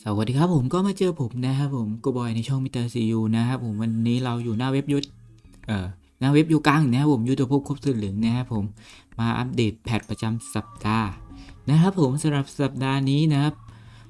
สวัสดีครับผมก็มาเจอผมนะครับผมกูบอยในช่องมิเตอร์ซียูนะครับผมวันนี้เราอยู่หน้าเว็บยุทธเอ่อหน้าเว็บยูกังนะครับผมยุทธภพครบสื่อเหลืองนะครับผมมาอัปเดตแพทประจำสัปดาห์นะครับผมสำหรับสัปดาห์นี้นะครับ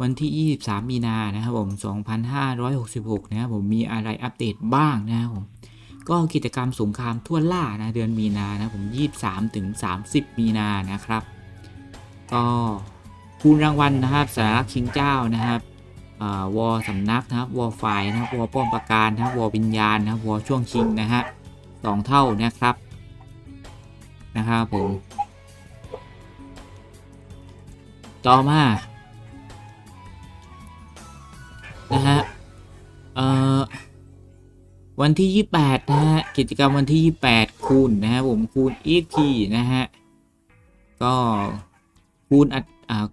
วันที่ 23 มีนานะครับผม 2566 นะครับผมมีอะไรอัปเดตบ้างนะครับผมก็กิจกรรมสงครามทั่วล่านะเดือนมีนานะผม 23 ถึง 30 มีนานะครับก็ คูณรางวัลนะครับสารักชิงเจ้านะครับอวอสำนักนะครับวอไฟนะครับวอป้อมประการนะครับวอวิญญาณนะครับวอช่วงชิงนะฮะสองเท่านะครับนะครับผมต่อมานะฮะเอ่อวันที่ 28 นะฮะ กิจกรรมวันที่ 28 คูณนะฮะผมคูณอีกทีนะฮะ ก็คูณอั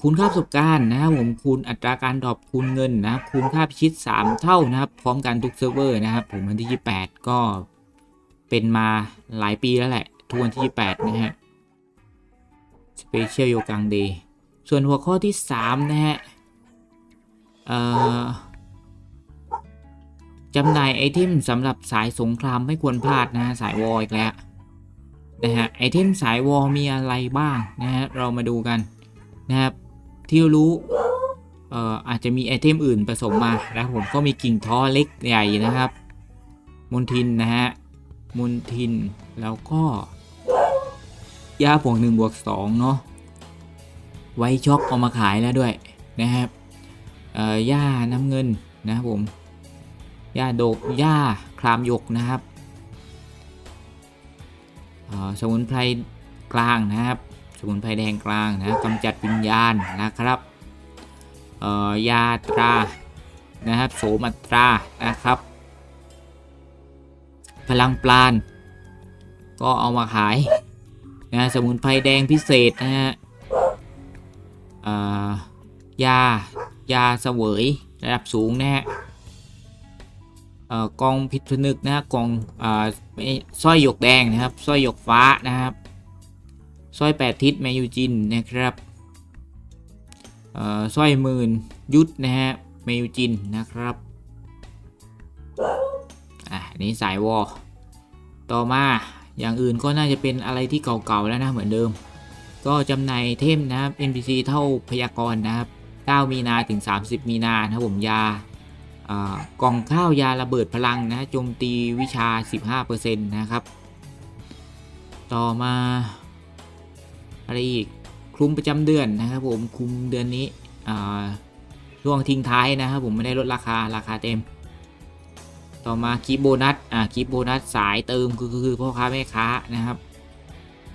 คูณค่าประสบการณ์นะครับผมคูณอัตราการดรอปคูณเงินนะครับคูณค่าพิชิต 3 เท่านะครับ พร้อมกันทุกเซิร์ฟเวอร์นะครับ ผมวันที่ 28 ก็เป็นมาหลายปีแล้วแหละ ทุกวันที่ 28 นะฮะ Special โยกังเดย์ส่วนหัวข้อที่ 3 นะฮะจำหน่ายไอเทมสำหรับสายสงครามไม่ควรพลาดนะฮะสายวอลอีกแล้วนะฮะไอเทมสายวอลมีอะไรบ้างนะฮะเรามาดูกัน นะครับ ที่รู้เอ่ออาจจะมีไอเทมอื่นผสมมานะครับผมก็มีกิ่งท้อเล็กใหญ่นะครับมนทินนะฮะมนทินแล้วก็ยาบวกหนึ่งบวกสองเนาะไว้ช็อกเอามาขายแล้วด้วยนะครับเอ่อยาน้ำเงินนะครับผมย่าโดกย่าครามยกนะครับสมุนไพรกลางนะครับ สมุนไพรแดงกลางนะกำจัดวิญญาณนะครับยาตรานะครับโสมัตรานะครับ พลังปราณก็เอามาขายนะสมุนไพรแดงพิเศษนะฮะยายาเสวยระดับสูงนะฮะกองพิษนึกนะฮะกองอไม่สร้อยหยกแดงนะครับสร้อยหยกฟ้านะครับ สร้อยแปดทิศแมยูจินนะครับเอ่อสร้อยหมื่นยุทธนะฮะแมยูจินนะครับอะอันนี้สายวอลต่อมาอย่างอื่นก็น่าจะเป็นอะไรที่เก่าๆแล้วนะเหมือนเดิม ก็จำหน่ายเทมนะครับ NPC เท่าพยากรณ์นะครับ 9 มีนาถึง 30 มีนานะครับผมยาอ่ากล่องข้าวยาระเบิดพลังนะโจมตีวิชา 15%นะครับ ต่อมา อะไรอีกคลุมประจำเดือนนะครับผมคลุมเดือนนี้อ่าช่วงทิ้งท้ายนะครับผมไม่ได้ลดราคาราคาเต็ม ต่อมาคลิปโบนัสอ่าคลิปโบนัสสายเติมคือคือพ่อค้าแม่ค้านะครับ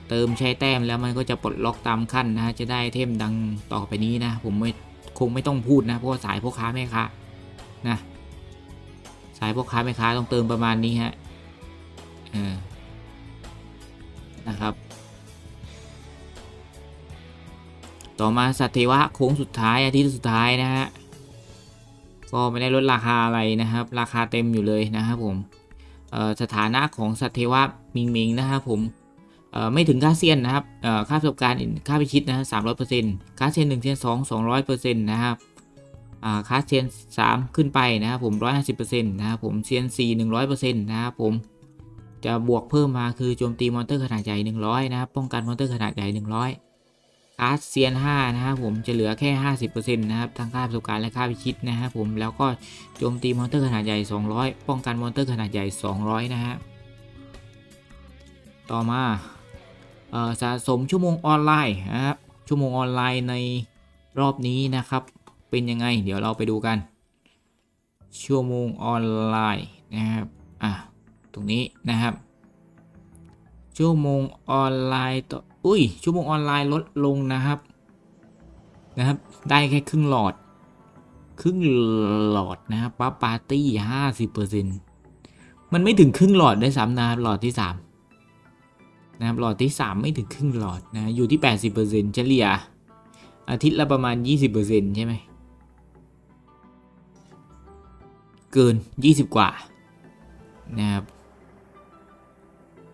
เติมใช้แต้มแล้วมันก็จะปลดล็อกตามขั้นนะฮะจะได้เทมดังต่อไปนี้นะผมไม่คงไม่ต้องพูดนะเพราะสายพ่อค้าแม่ค้านะสายพ่อค้าแม่ค้าต้องเติมประมาณนี้ฮะนะครับ ต่อมาสัตว์เทวะโค้งสุดท้ายอาทิตย์สุดท้ายนะฮะก็ไม่ได้ลดราคาอะไรนะครับ ราคาเต็มอยู่เลยนะครับผมสถานะของสัตว์เทวะมิงมิงนะครับผมไม่ถึงค่าเซียนนะครับค่าประสบการณ์ค่าพิชิตนะฮะสามร้อยเปอร์เซ็นต์ค่าเซียนหนึ่งเซียนสองสองร้อยเปอร์เซ็นต์นะครับค่าเซียนสามขึ้นไปนะครับผมร้อยห้าสิบเปอร์เซ็นต์นะครับผมเซียนสี่หนึ่งร้อยเปอร์เซ็นต์นะครับผมจะบวกเพิ่มมาคือโจมตีมอนเตอร์ขนาดใหญ่หนึ่งร้อยนะครับป้องกันมอนเตอร์ขนาดใหญ่หนึ่งร้อย การ์ดเซียน5นะครับผมจะเหลือแค่ 50%นะครับทั้งค่าประสบการณ์และค่าพิชิตนะครับผมแล้วก็โจมตีมอนเตอร์ขนาดใหญ่ 200 ป้องกันมอนเตอร์ขนาดใหญ่ 200 นะฮะต่อมาเอ่อสะสมชั่วโมงออนไลน์นะครับชั่วโมงออนไลน์ในรอบนี้นะครับ เป็นยังไง เดี๋ยวเราไปดูกัน ชั่วโมงออนไลน์นะครับอะตรงนี้นะครับ ชั่วโมงออนไลน์ต่อ อุ้ย ชั่วโมงออนไลน์ลดลงนะครับ นะครับ ได้แค่ครึ่งหลอด ครึ่งหลอดนะครับปั๊บปาร์ตี้ห้าสิบเปอร์เซ็นมันไม่ถึงครึ่งหลอดได้วยซ้ำนะครับหลอดที่สามนะครับหลอดที่สามไม่ถึงครึ่งหลอดนะอยู่ที่แปดสิบเปอร์เซ็นเฉลี่ย อาทิตย์ละประมาณยี่สิบเปอร์เซ็นใช่ไหมเกินยี่สิบกว่านะครับ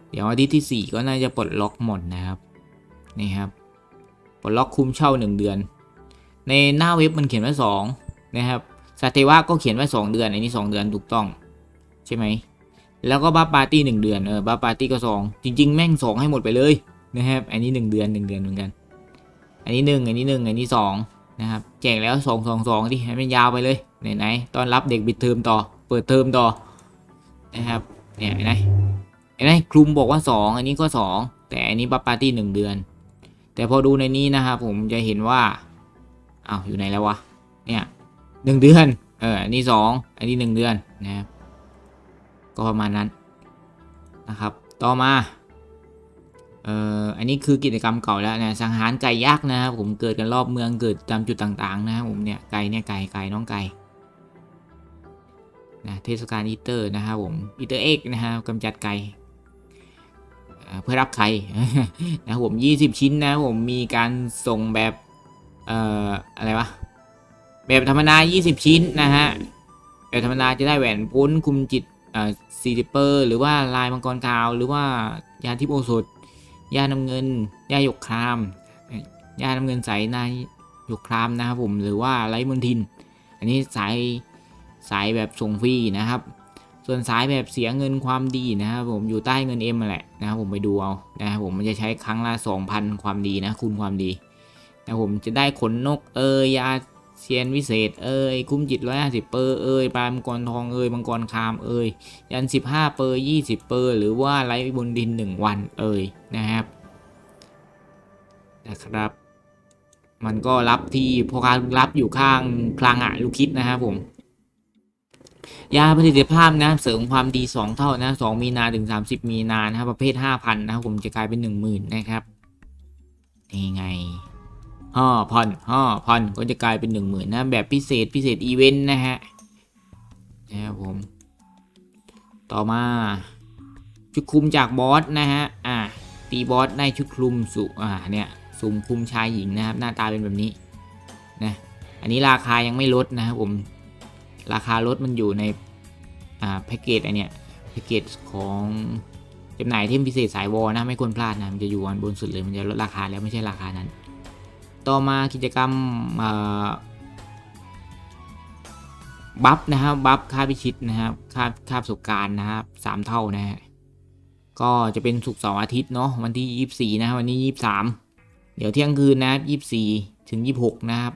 เดี๋ยวอาทิตย์ที่ 4 ก็น่าจะปลดล็อกหมดนะครับ นี่ครับปลดล็อกคุ้มเช่า 1 เดือน ในหน้าเว็บมันเขียนว่า2นะครับสเตวะก็เขียนไว้สองเดือน อันนี้สองเดือนถูกต้อง ใช่ไหม แล้วก็บัฟปาร์ตี้หนึ่งเดือนเออบัฟปาร์ตี้ก็สองจริง ๆ แม่งสองให้หมดไปเลยนะครับอันนี้หนึ่งเดือนหนึ่งเดือนเหมือนกัน อันนี้หนึ่งอันนี้หนึ่งอันนี้สองนะครับแจกแล้วสองสองสองดิให้มันยาวไปเลยไหนๆตอนรับเด็กปิดเทอมต่อ เปิดเทอมต่อนะครับเนี่ยเห็นไหมเห็นไหมคลุมบอกว่าสองอันนี้ก็สองแต่อันนี้บัฟปาร์ตี้หนึ่งเดือน แต่พอดูในนี้นะครับผมจะเห็นว่าอ้าวอยู่ไหนแล้ววะเนี่ยหนึ่งเดือนเอออันนี้สองอันนี้หนึ่งเดือนนะครับก็ประมาณนั้นนะครับ ต่อมาเอ่ออันนี้คือกิจกรรมเก่าแล้วนะสังหารไก่ยักษ์นะครับผมเกิดกันรอบเมืองเกิดตามจุดต่างๆนะครับผมเนี่ยไก่เนี่ยไก่ไก่น้องไก่นะเทศกาลอีเตอร์นะครับผมอีเตอร์เอ็กนะครับกำจัดไก่ เพื่อรับไข่นะผม 20 ชิ้นนะผมมีการส่งแบบเอ่ออะไรวะแบบธรรมดา20 ชิ้นนะฮะแบบธรรมดาจะได้แหวนพ้นคุมจิตเอ่อซีดิเปอร์หรือว่าลายมังกรกาว หรือว่ายาทิพโอสถยาน้ำเงินยาหยกครามยาน้ำเงินใสนายหยกครามนะครับผมหรือว่าไลท์มนทิน อันนี้สายสายแบบส่งฟรีนะครับ ส่วนสายแบบเสียเงินความดีนะครับผมอยู่ใต้เงินเอ็มแหละนะครับผมไปดูเอานะครับผมมันจะใช้ครั้งละ 2,000 ความดีนะคูณความดีนะผมจะได้ขนนกเอยยาเซียนวิเศษเอ้ยคุ้มจิตร้อยห้าสิบเปอร์เอ้ยปลามังกรทองเอ้ยมังกรคามเอ้ยยันสิบห้าเปอร์ยี่สิบเปอร์หรือว่าไลฟ์บนดินหนึ่งวันเอ้ยนะครับนะครับ มันก็รับที่พอการรับอยู่ข้างคลังอะลูกคิดนะครับผม ยาประสิทธิภาพนะเสริมความดี 2 เท่านะ2มีนาถึง 30 มีนานะครับประเภท 5,000นะครับผมจะกลายเป็น 10,000นะครับนี่ไงห้าพันห้าพันก็จะกลายเป็นหนึ่งหมื่นนะแบบพิเศษพิเศษอีเวนต์นะฮะนะครับผม ต่อมาชุดคลุมจากบอสนะฮะอ่าตีบอสได้ชุดคลุมสุอ่าเนี่ยสุ่มคลุมชายหญิงนะครับหน้าตาเป็นแบบนี้นะอันนี้ราคายังไม่ลดนะครับผม ราคาลดมันอยู่ในอ่าแพ็กเกจอันเนี้ยแพ็กเกจของจำหน่ายเทมพิเศษสายวอลนะไม่ควรพลาดนะมันจะอยู่อันบนสุดเลยมันจะลดราคาแล้วไม่ใช่ราคานั้น ต่อมากิจกรรมบัฟนะครับบัฟค่าพิชิตนะครับค่าค่าประสบการณ์นะครับสามเท่านะฮะก็จะเป็นศุกร์เสาร์อาทิตย์เนาะวันที่ยี่สี่นะวันนี้ยี่สามเดี๋ยวเที่ยงคืนนะครับยี่สี่ถึงยี่หกนะครับ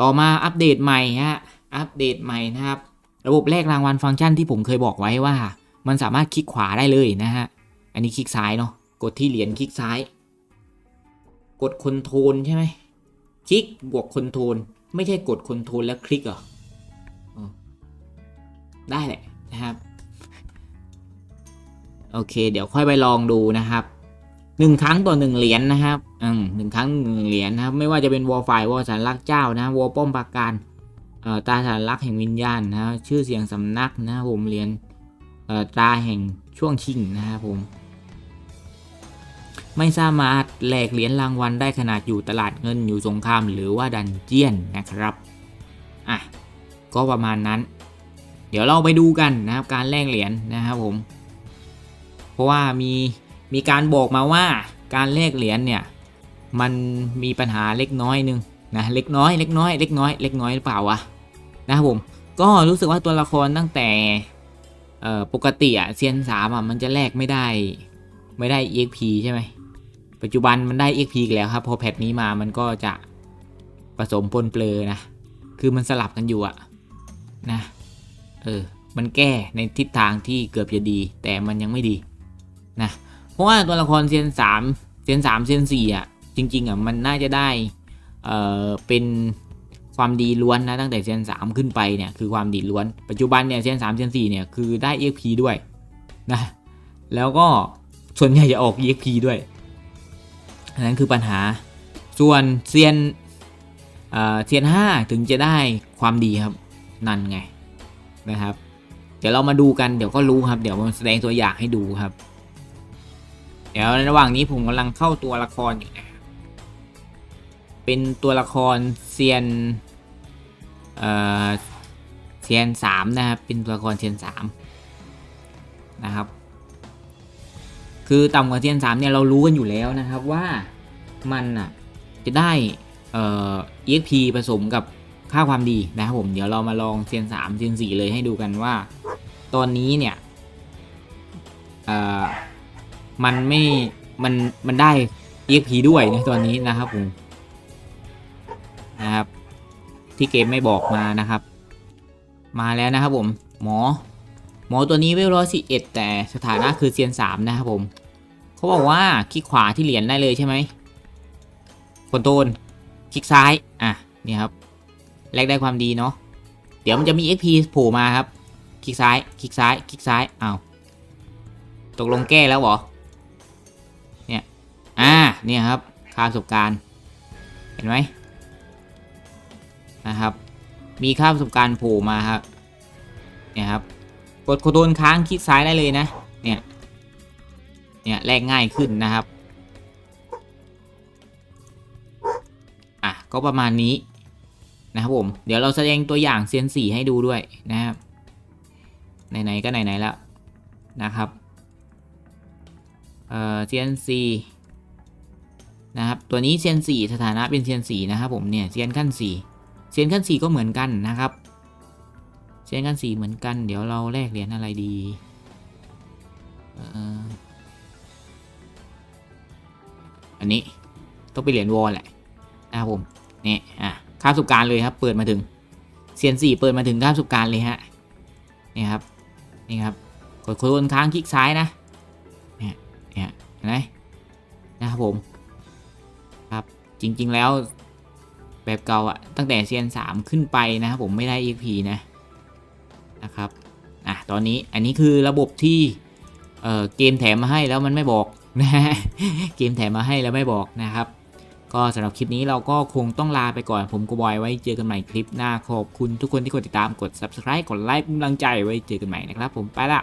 ต่อมาอัปเดตใหม่ฮะ อัปเดตใหม่นะครับ ระบบแลกรางวัลฟังก์ชันที่ผมเคยบอกไว้ว่า มันสามารถคลิกขวาได้เลยนะฮะ อันนี้คลิกซ้ายเนาะ กดที่เหรียญคลิกซ้าย กดคอนโทรลใช่ไหม คลิกบวกคอนโทรลไม่ใช่กดคอนโทรลแล้วคลิกเหรออได้แหละนะครับ โอเค เดี๋ยวค่อยไปลองดูนะครับหนึ่งครั้งต่อหนึ่งเหรียญนะครับอืมหนึ่งครั้งหนึ่งเหรียญนะครับ ไม่ว่าจะเป็นวอลไฟวอลสันลักเจ้านะวอลป้อมปราการ ตาสันลักษณ์แห่งวิญญาณนะครับชื่อเสียงสำนักนะครับผมเหรียญตาแห่งช่วงชิงนะครับผม ไม่สามารถแลกเหรียญรางวัลได้ขนาดอยู่ตลาดเงินอยู่สงครามหรือว่าดันเจียนนะครับอะก็ประมาณนั้น เดี๋ยวเราไปดูกันนะครับการแลกเหรียญนะครับผม เพราะว่ามีมีการบอกมาว่าการแลกเหรียญเนี่ยมันมีปัญหาเล็กน้อยหนึง นะเล็กน้อยเล็กน้อยเล็กน้อยเล็กน้อยหรือเปล่าวะนะครับผมก็รู้สึกว่าตัวละครตั้งแต่ปกติอะเซียนสามอะมันจะแลกไม่ได้ไม่ได้ EXP ใช่ไหมปัจจุบันมันได้ XP อีกแล้วครับพอแพทนี้มามันก็จะผสมปนเปลือนะ คือมันสลับกันอยู่อะนะเออมันแก้ในทิศทางที่เกือบจะดี แต่มันยังไม่ดีนะเพราะว่าตัวละครเซียนสามเซียนสามเซียนสี่อะจริงๆอะมันน่าจะได้ เออเป็นความดีล้วนนะตั้งแต่เซียนสามขึ้นไปเนี่ยคือความดีล้วน ปัจจุบันเนี่ยเซียนสามเซียนสี่เนี่ยคือได้ EXP ด้วยนะแล้วก็ส่วนใหญ่จะออก EXP ด้วยอันนั้นคือปัญหาส่วนเซียนเอ่อเซียนห้าถึงจะได้ความดีครับนั่นไงนะครับ เดี๋ยวเรามาดูกันเดี๋ยวก็รู้ครับ เดี๋ยวผมแสดงตัวอย่างให้ดูครับ เดี๋ยวในระหว่างนี้ผมกำลังเข้าตัวละครอยู่นะ เป็นตัวละครเซียนเอ่อเซียนสามนะครับ เป็นตัวละครเซียนสามนะครับ คือต่ำกว่าเทียนสามเนี่ยเรารู้กันอยู่แล้วนะครับว่ามันอะจะได้เอ่อ EXP ผสมกับค่าความดีนะครับผม เดี๋ยวเรามาลองเซียนสามเซียนสี่เลยให้ดูกันว่า ตอนนี้เนี่ยเอ่อมันไม่มันมันได้ EXP ด้วยในตอนนี้นะครับผม ที่เกมไม่บอกมานะครับ มาแล้วนะครับผม หมอ หมอตัวนี้เวลร้อยสี่เอ็ดแต่สถานะคือเซียนสามนะครับผมเขาบอกว่าคลิกขวาที่เหรียญได้เลยใช่ไหมคอนโทรลคลิกซ้าย อะ นี่ครับแลกได้ความดีเนาะ เดี๋ยวมันจะมี XP โผล่มาครับ คลิกซ้าย คลิกซ้าย คลิกซ้ายอ้าว ตกลงแก้แล้วเหรอ เนี่ย อ่า เนี่ยครับ ค่าประสบการณ์ เห็นไหม นะครับ มีค่าประสบการณ์โผล่มาครับเนี่ยครับกดคอนโทรลค้างคลิกซ้ายได้เลยนะ เนี่ย เนี่ยแลกง่ายขึ้นนะครับ อะ ก็ประมาณนี้นะครับผม เดี๋ยวเราแสดงตัวอย่างเซียนสี่ให้ดูด้วยนะครับ ไหนๆก็ไหนๆแล้วนะครับ เอ่อเซียนสี่นะครับ ตัวนี้เซียนสี่สถานะเป็นเซียนสี่นะครับผม เนี่ยเซียนขั้นสี่ ยนขั้นสี่ก็เหมือนกันนะครับเซียนขั้นสี่เหมือนกัน เดี๋ยวเราแลกเหรียญอะไรดีอันนี้ต้องไปเหรียญวอลแหละนะครับผมนี่อะค่าประสบการเลยครับ เปิดมาถึงเซียนสี่เปิดมาถึงค่าประสบการเลยฮะนี่ครับนี่ครับกดโคนค้างคลิกซ้ายนะเนี่ยเนี่ยเห็นไหมนะครับผมครับจริง ๆ แล้ว แบบเก่าอะตั้งแต่เซียนสามขึ้นไปนะครับผมไม่ได้ EXP นะนะครับอะตอนนี้อันนี้คือระบบที่เออเกมแถมมาให้แล้วมันไม่บอกนะเกมแถมมาให้แล้วไม่บอกนะครับ ก็สำหรับคลิปนี้เราก็คงต้องลาไปก่อนผมกูบอยไว้เจอกันใหม่คลิปหน้าขอบคุณทุกคนที่กดติดตามกด subscribe กดไลค์กำลังใจไว้เจอกันใหม่นะครับผมไปละ